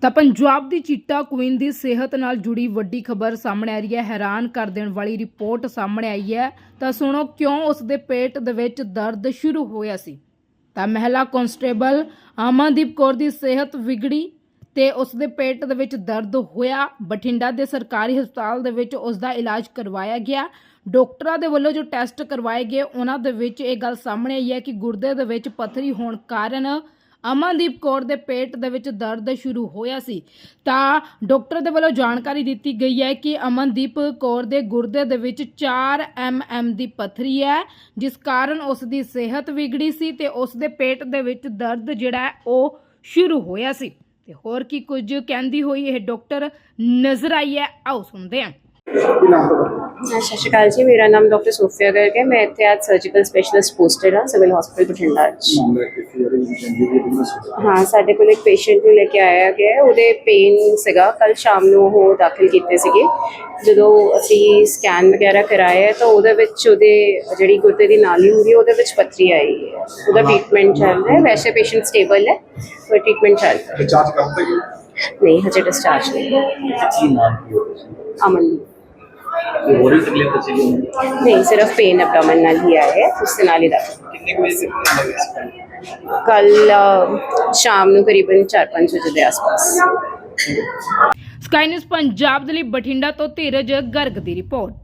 ਤਾਂ ਪੰਜਾਬ ਦੀ ਚੀਟਾ ਕੁਈਨ ਦੀ ਸਿਹਤ ਨਾਲ ਜੁੜੀ ਵੱਡੀ ਖਬਰ ਸਾਹਮਣੇ ਆ ਰਹੀ ਹੈ। ਹੈਰਾਨ ਕਰ ਦੇਣ ਵਾਲੀ ਰਿਪੋਰਟ ਸਾਹਮਣੇ ਆਈ ਹੈ। ਤਾਂ ਸੁਣੋ, ਕਿਉਂ ਉਸ ਦੇ ਪੇਟ ਦੇ ਵਿੱਚ ਦਰਦ ਸ਼ੁਰੂ ਹੋਇਆ ਸੀ? ਤਾਂ ਮਹਿਲਾ ਕਾਂਸਟੇਬਲ ਅਮਨਦੀਪ ਕੌਰ ਦੀ ਸਿਹਤ ਵਿਗੜੀ ਤੇ ਉਸ ਦੇ ਪੇਟ ਦੇ ਵਿੱਚ ਦਰਦ ਹੋਇਆ। ਬਠਿੰਡਾ ਦੇ ਸਰਕਾਰੀ ਹਸਪਤਾਲ ਦੇ ਵਿੱਚ ਉਸ ਦਾ ਇਲਾਜ ਕਰਵਾਇਆ ਗਿਆ। ਡਾਕਟਰਾਂ ਦੇ ਵੱਲੋਂ ਜੋ ਟੈਸਟ ਕਰਵਾਏ ਗਏ, ਉਹਨਾਂ ਦੇ ਵਿੱਚ ਇਹ ਗੱਲ ਸਾਹਮਣੇ ਆਈ ਹੈ ਕਿ ਗੁਰਦੇ ਦੇ ਵਿੱਚ ਪੱਥਰੀ ਹੋਣ ਕਾਰਨ ਅਮਨਦੀਪ ਕੌਰ ਦੇ ਪੇਟ ਦੇ ਵਿੱਚ ਦਰਦ ਸ਼ੁਰੂ ਹੋਇਆ ਸੀ। ਤਾਂ ਡਾਕਟਰ ਦੇ ਵੱਲੋਂ ਜਾਣਕਾਰੀ ਦਿੱਤੀ ਗਈ ਹੈ ਕਿ ਅਮਨਦੀਪ ਕੌਰ ਦੇ ਗੁਰਦੇ ਦੇ ਵਿੱਚ 4 ਐਮਐਮ ਦੀ ਪੱਥਰੀ ਹੈ ਜਿਸ ਕਾਰਨ ਉਸ ਦੀ ਸਿਹਤ ਵਿਗੜੀ ਸੀ ਤੇ ਉਸ ਦੇ ਪੇਟ ਦੇ ਵਿੱਚ ਦਰਦ ਜਿਹੜਾ ਉਹ ਸ਼ੁਰੂ ਹੋਇਆ ਸੀ। ਤੇ ਹੋਰ ਕੀ ਕੁਝ ਕਹਿੰਦੀ ਹੋਈ ਇਹ ਡਾਕਟਰ ਨਜ਼ਰ ਆਈ ਹੈ ਆਓ ਸੁਣਦੇ ਹਾਂ, ਸਤਿ ਸ਼੍ਰੀ ਅਕਾਲ ਜੀ ਮੇਰਾ ਨਾਮ ਡਾਕਟਰ ਸੋਫੀਆ ਗਰਗ ਹੈ। ਮੈਂ ਇੱਥੇ ਅੱਜ ਸਰਜੀਕਲ ਸਪੈਸ਼ਲਿਸਟ ਪੋਸਟਡ ਹਾਂ ਸਿਵਲ ਹਸਪੀਟਲ ਬਠਿੰਡਾ 'ਚ ਹਾਂ? ਸਾਡੇ ਕੋਲ ਇੱਕ ਪੇਸ਼ੈਂਟ ਨੂੰ ਲੈ ਕੇ ਆਇਆ ਗਿਆ ਹੈ। ਉਹਦੇ ਪੇਨ ਸੀਗਾ। ਕੱਲ ਸ਼ਾਮ ਨੂੰ ਉਹ ਦਾਖਲ ਕੀਤੇ ਸੀਗੇ। ਜਦੋਂ ਅਸੀਂ ਸਕੈਨ ਵਗੈਰਾ ਕਰਾਇਆ ਤਾਂ ਉਹਦੇ ਵਿੱਚ ਉਹਦੇ ਜਿਹੜੀ ਗੁਰਦੇ ਦੀ ਨਾਲੀ ਹੁੰਦੀ ਹੈ ਉਹਦੇ ਵਿੱਚ ਪੱਥਰੀ ਆਈ ਹੈ। ਉਹਦਾ ਟ੍ਰੀਟਮੈਂਟ ਚੱਲ ਰਿਹਾ ਹੈ। ਵੈਸੇ ਪੇਸ਼ੈਂਟ ਸਟੇਬਲ ਹੈ ਪਰ ਟ੍ਰੀਟਮੈਂਟ ਚੱਲ ਰਿਹਾ ਕਰਦੇ ਹੈ। ਨਹੀਂ ਹਜੇ ਡਿਸਚਾਰਜ ਨਹੀਂ ਕੀ ਨਾਮ ਕੀ ਹੋ ਅਮਨ ਕੋਈ ਹੋਰ ਵੀ ਤਕਲੀਫ ਸੀ ਨਹੀਂ ਸਿਰਫ ਪੇਨ ਐਬਡੋਮਨ ਨਾਲ ਹੀ ਆਇਆ ਹੈ ਉਸ ਦੇ ਨਾਲ ਹੀ ਦਾਖਲ ਕਿੰਨੇ ਕੁ ਵਜੇ ਤੱਕ ਲੱਗੇ ਸੀ? ਕੱਲ ਸ਼ਾਮ ਨੂੰ ਕਰੀਬਨ 4-5 ਵਜੇ ਦੇ ਆਸ-ਪਾਸ। ਸਕਾਈ ਨਿਊਜ਼ ਪੰਜਾਬ ਦੇ ਲਈ ਬਠਿੰਡਾ ਤੋਂ ਧੀਰਜ ਗਰਗ ਦੀ ਰਿਪੋਰਟ।